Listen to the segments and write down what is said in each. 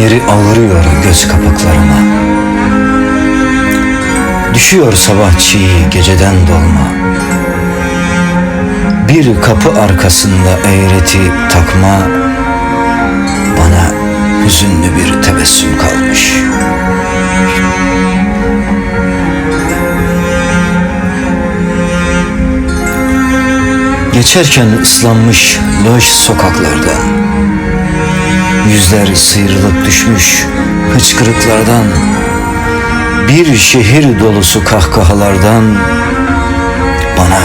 Ağrıyor göz kapaklarıma. Düşüyor sabah çiğ geceden dolma. Bir kapı arkasında eğreti takma Bana hüzünlü bir tebessüm kalmış. Geçerken ıslanmış loş sokaklardan Yüzler sıyrılıp düşmüş hıçkırıklardan Bir şehir dolusu kahkahalardan Bana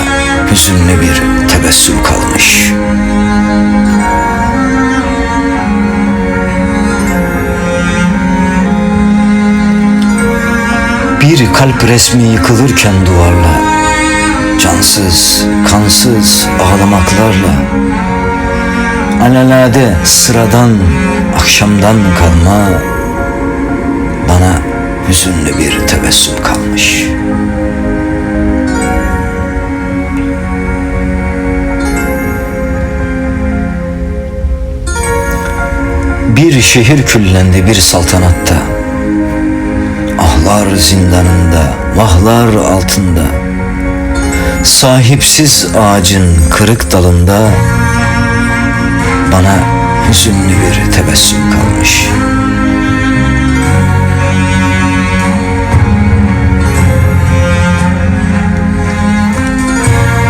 hüzünlü bir tebessüm kalmış. Bir kalp resmi yıkılırken duvarla Cansız, kansız ağlamaklarla Alelade sıradan akşamdan kalma Bana hüzünlü bir tebessüm kalmış. Bir şehir küllendi bir saltanatta. Ahlar zindanında, vahlar altında. Sahipsiz ağacın kırık dalında Bana hüzünlü bir tebessüm kalmış.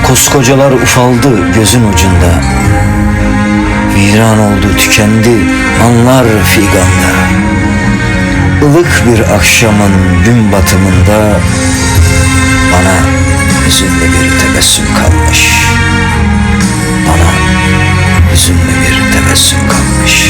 Koskocalar ufaldı gözün ucunda. Viran oldu tükendi anlar figanda. Ilık bir akşamın gün batımında Bana hüzünlü bir tebessüm kalmış Tebessüm kalmış